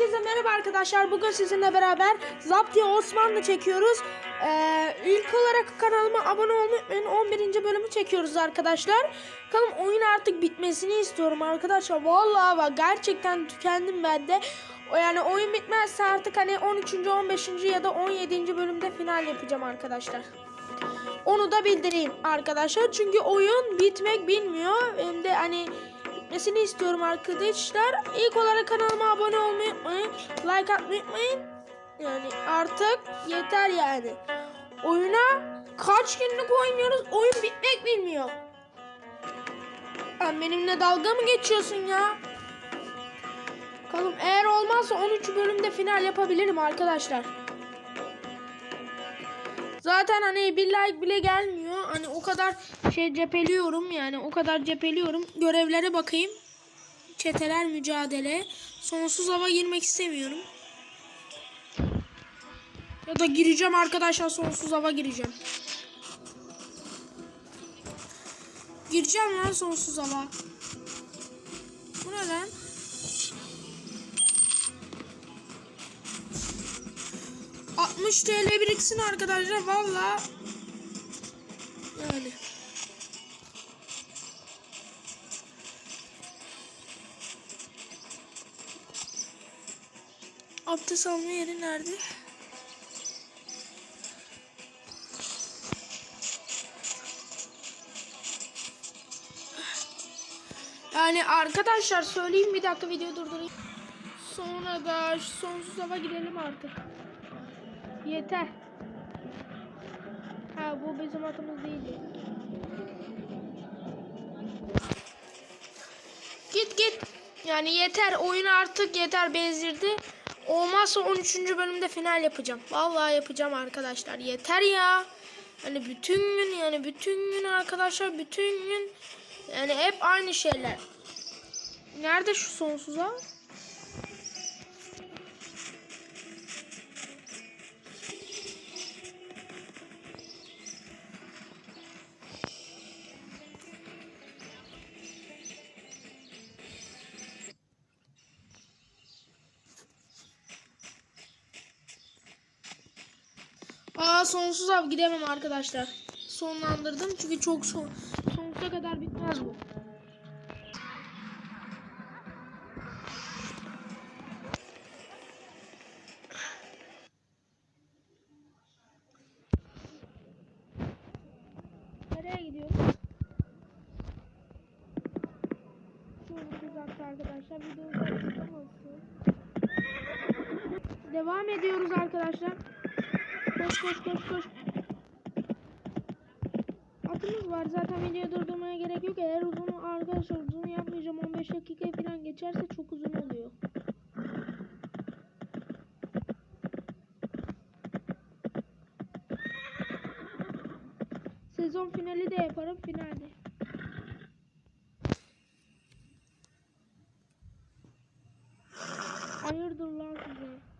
Herkese merhaba arkadaşlar. Bugün sizinle beraber Zaptiye Osmanlı çekiyoruz. Ee, ilk olarak kanalıma abone olmayı unutmayın. 11. bölümü çekiyoruz arkadaşlar. Bakalım oyun artık bitmesini istiyorum arkadaşlar. Vallahi bak gerçekten tükendim ben de. Yani oyun bitmezse artık hani 13. 15. ya da 17. bölümde final yapacağım arkadaşlar. Onu da bildireyim arkadaşlar. Çünkü oyun bitmek bilmiyor. Hem de hani bitmesini istiyorum arkadaşlar. İlk olarak kanalıma abone olmayı unutmayın. Like atmayı unutmayın. Yani artık yeter yani. Oyuna kaç günlük oynuyoruz? Oyun bitmek bilmiyor. Sen benimle dalga mı geçiyorsun ya? Bakalım eğer olmazsa 13 bölümde final yapabilirim arkadaşlar. Zaten hani bir like bile gelmiyor. Hani o kadar şey cepheliyorum yani o kadar cepheliyorum. Görevlere bakayım. Çeteler mücadele. Sonsuz hava girmek istemiyorum. Ya da gireceğim arkadaşlar sonsuz hava gireceğim. Gireceğim lan sonsuz hava. Bu ne lan? ...60 TL biriksin arkadaşlar valla... Abdest alma yeri nerede? Yani arkadaşlar söyleyeyim bir dakika video durdurayım. Sonra da sonsuz hava girelim artık. Yeter. Ha bu bizim atımız değildi. Git git. Yani yeter. Oyun artık yeter bezdirdi. Olmazsa 13. bölümde final yapacağım. Vallahi yapacağım arkadaşlar. Yeter ya. Hani bütün gün yani bütün gün arkadaşlar bütün gün yani hep aynı şeyler. Nerede şu sonsuza? Sonsuz av gidemem arkadaşlar. Sonlandırdım çünkü çok son sonsuza kadar bitmez bu. Nereye gidiyoruz? Bir dakika arkadaşlar. Video uzatmaması. Devam ediyoruz arkadaşlar. Koş koş koş koş. Atımız var zaten videoyu durdurmaya gerek yok. Eğer uzun arkadaşlar uzun yapmayacağım 15 dakika falan geçerse çok uzun oluyor. Sezon finali de yaparım finalde. Hayırdır lan size?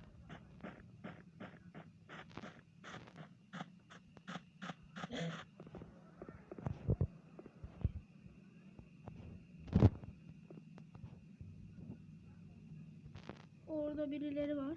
Orada birileri var.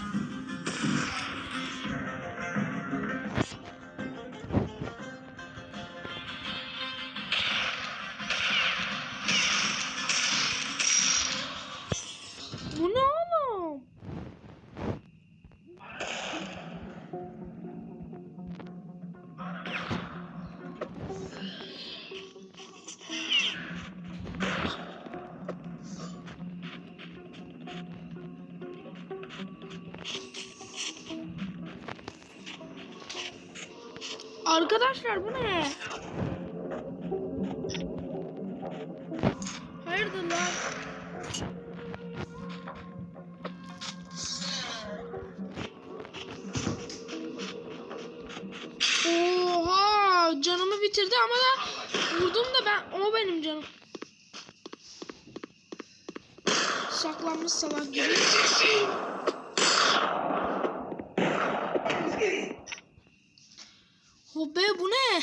Arkadaşlar bu ne? Hayırdır lan? Oha canımı bitirdi ama da vurdum da ben o benim canım. Saklanmış salak gibi. Hobe bu ne?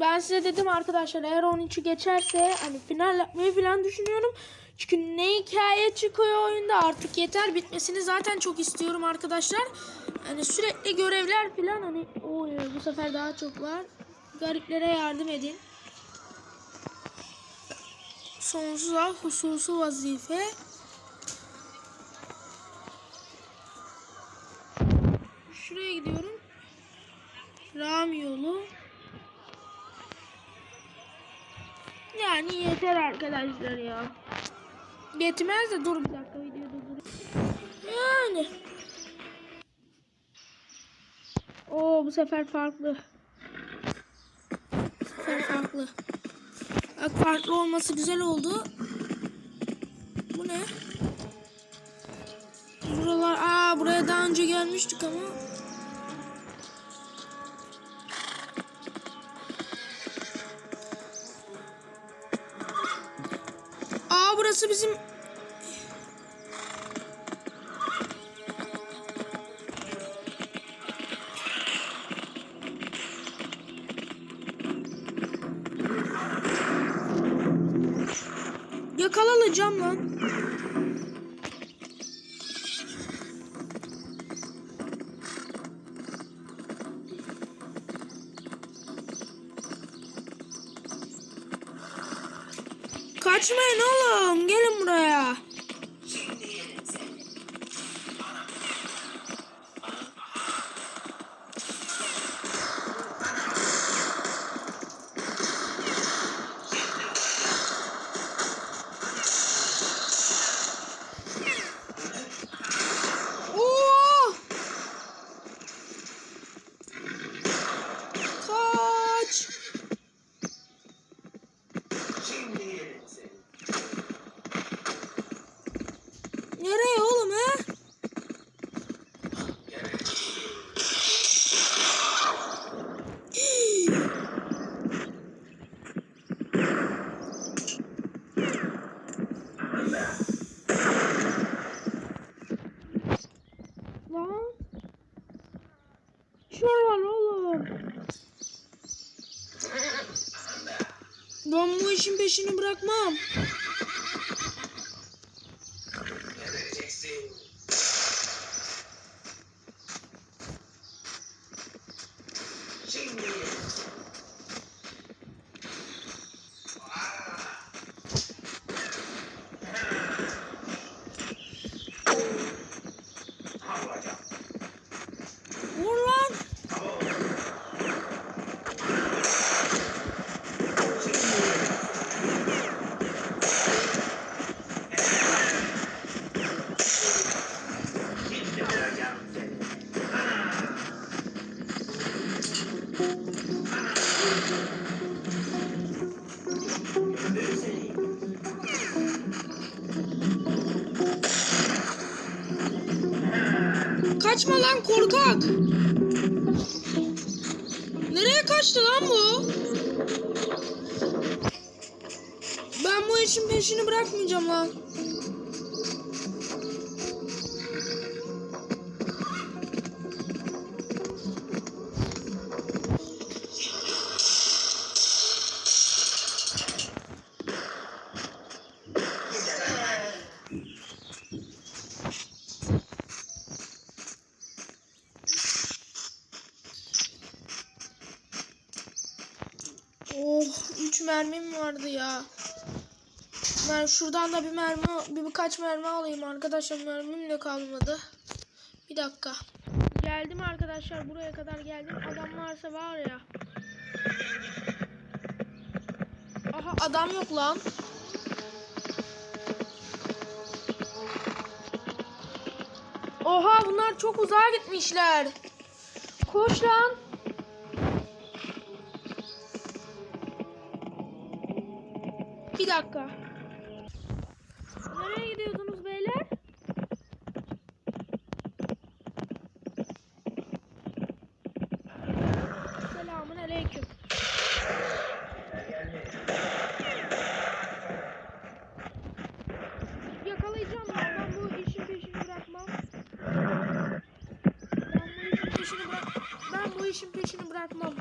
Ben size dedim arkadaşlar eğer 13'ü geçerse hani final yapmayı falan düşünüyorum. Çünkü ne hikaye çıkıyor oyunda artık yeter bitmesini zaten çok istiyorum arkadaşlar. Hani sürekli görevler falan hani oy bu sefer daha çok var. Gariplere yardım edin. Sonsuza hususu vazife. Şuraya gidiyorum. Ram yolu. Yani yeter arkadaşlar ya. Yetmez de dur bir dakika videoda dur. Yani. Oo bu sefer farklı. Bu sefer farklı. Bak farklı olması güzel oldu. Bu ne? Buralar aa buraya daha önce gelmiştik ama. İşin peşini bırakmam. Lan şuradan da bir mermi bir birkaç mermi alayım arkadaşlar mermim de kalmadı. Bir dakika. Geldim arkadaşlar buraya kadar geldim. Adam varsa var ya. Aha adam yok lan. Oha bunlar çok uzağa gitmişler. Koş lan. Bir dakika. Nereye gidiyordunuz beyler? Selamun aleyküm. Yakalayacağım ben. Ben bu işin peşini bırakmam. Ben bu işin peşini bırak. Ben bu işin peşini bırakmam.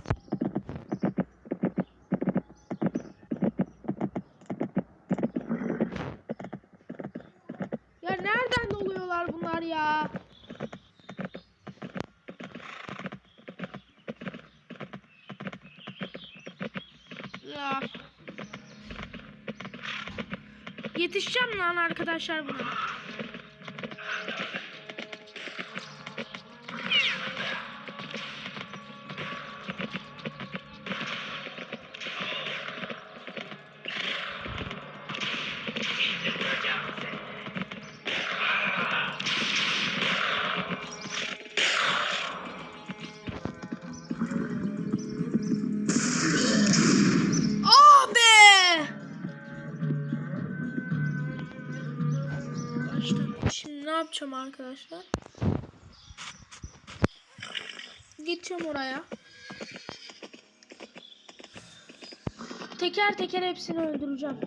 Ya nereden doluyorlar bunlar ya? Ya. Yetişeceğim lan arkadaşlar buna. Yapacağım arkadaşlar? Gideceğim oraya. Teker teker hepsini öldüreceğim.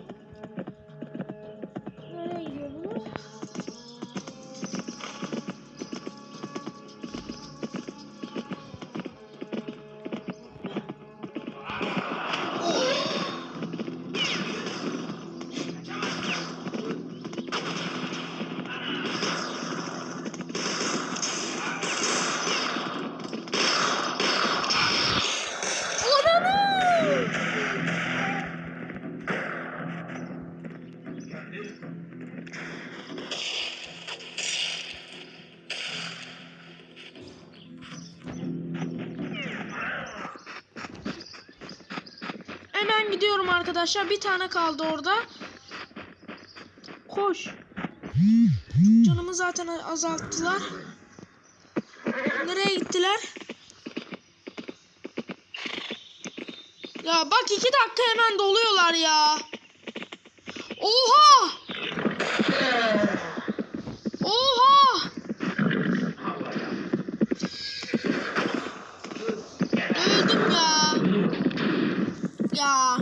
Arkadaşlar. Bir tane kaldı orada. Koş. Canımı zaten azalttılar. Nereye gittiler? Ya bak iki dakika hemen doluyorlar ya. Oha! Oha! Öldüm ya. Ya.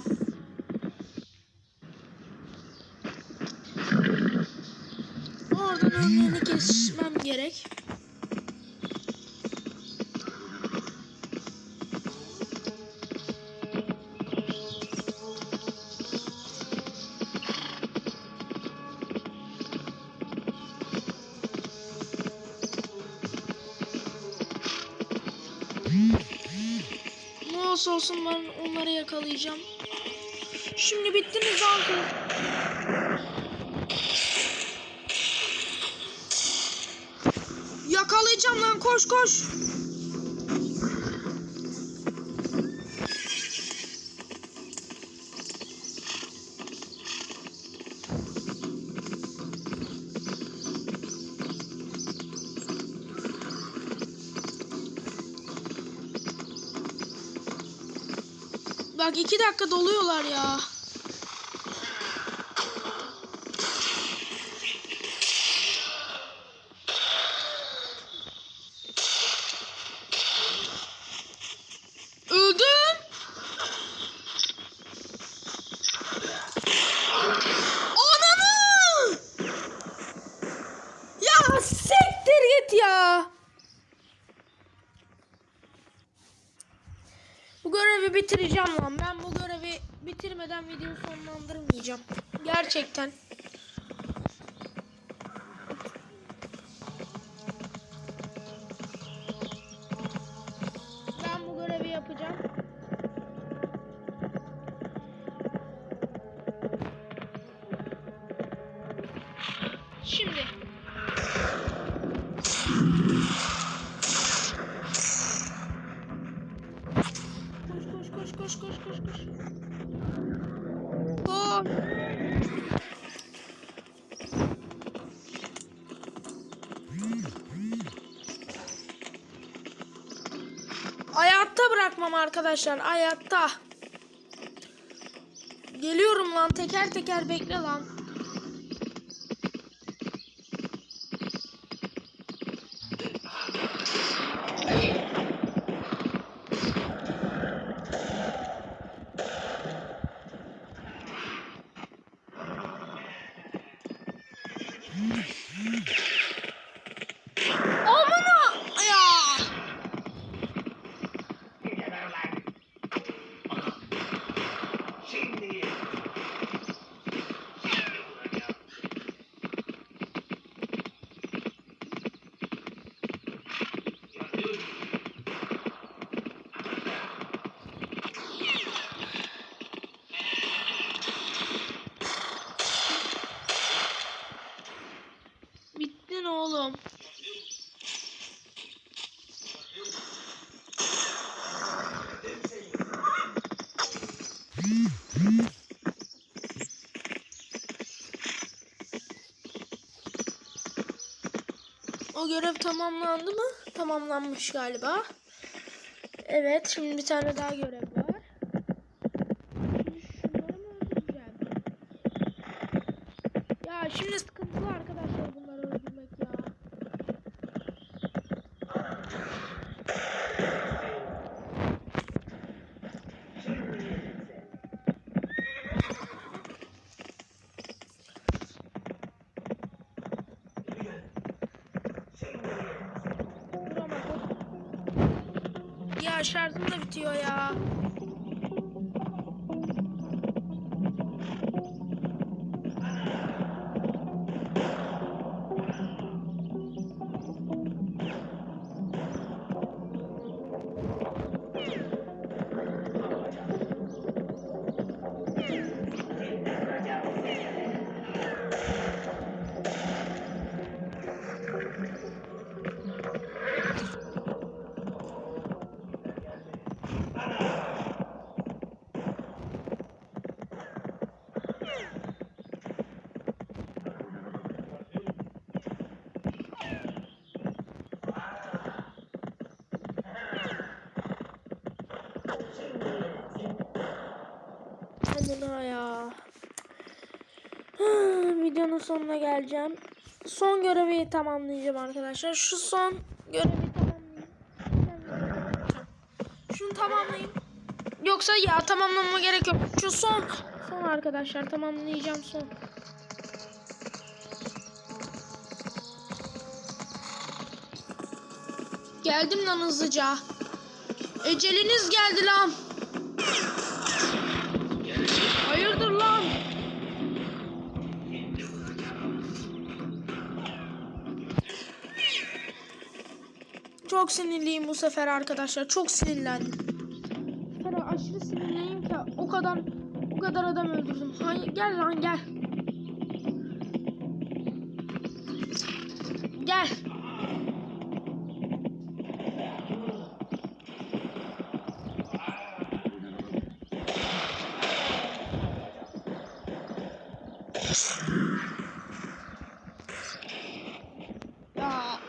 Olsa olsun ben onları yakalayacağım. Şimdi bittiniz abi. Yakalayacağım lan koş koş. Bak iki dakika doluyorlar ya. Siktir git ya. Bu görevi bitireceğim lan. Ben bu görevi bitirmeden videoyu sonlandırmayacağım. Gerçekten. Aa! Hayatta bırakmam arkadaşlar. Hayatta. Geliyorum lan. Teker teker bekle lan. Görev tamamlandı mı? Tamamlanmış galiba. Evet, şimdi bir tane daha görev var. Şimdi? Ya şimdi sonuna geleceğim. Son görevi tamamlayacağım arkadaşlar. Şu son görevi tamamlayayım. Şunu tamamlayayım. Yoksa ya tamamlamama gerek yok. Şu son. Son arkadaşlar tamamlayacağım son. Geldim lan hızlıca. Eceliniz geldi lan. Çok sinirliyim bu sefer arkadaşlar. Çok sinirlendim. Sefer aşırı sinirliyim ki o kadar o kadar adam öldürdüm. Hayır gel lan gel. Gel. Ya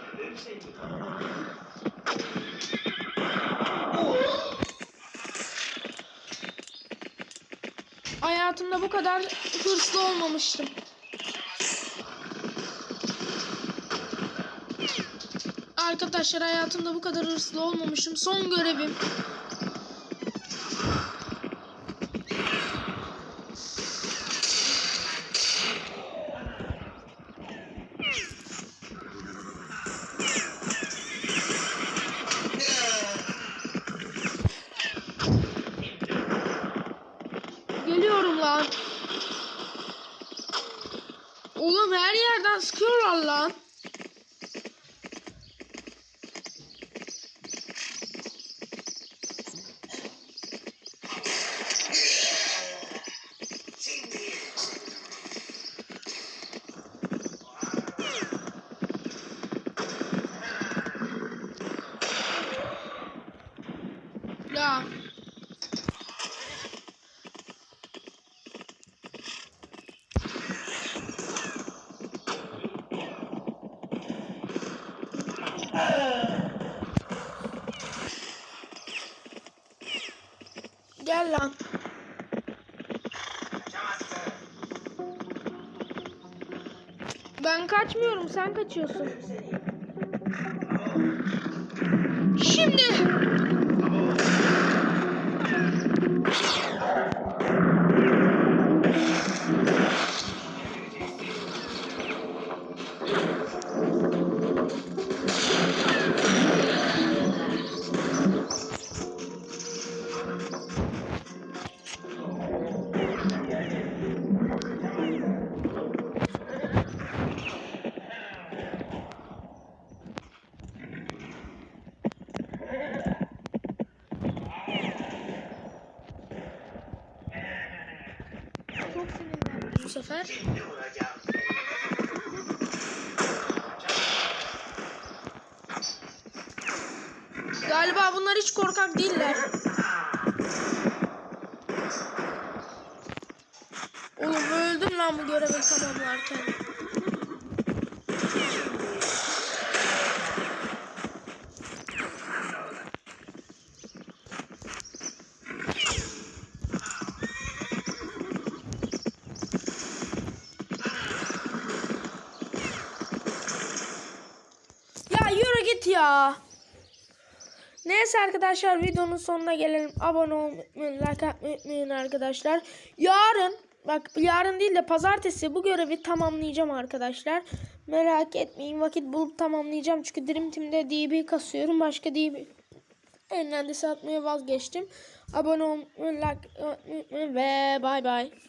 Hayatımda bu kadar hırslı olmamıştım. Arkadaşlar hayatımda bu kadar hırslı olmamışım. Son görevim. Aga. Gel lan. Ben kaçmıyorum, sen kaçıyorsun. Şimdi ya. Neyse arkadaşlar videonun sonuna gelelim. Abone olmayı, like atmayı unutmayın arkadaşlar. Yarın bak yarın değil de pazartesi bu görevi tamamlayacağım arkadaşlar. Merak etmeyin vakit bulup tamamlayacağım. Çünkü Dream Team'de DB kasıyorum. Başka DB eğlencesi atmaya vazgeçtim. Abone olmayı, like atmayı ve bay bay.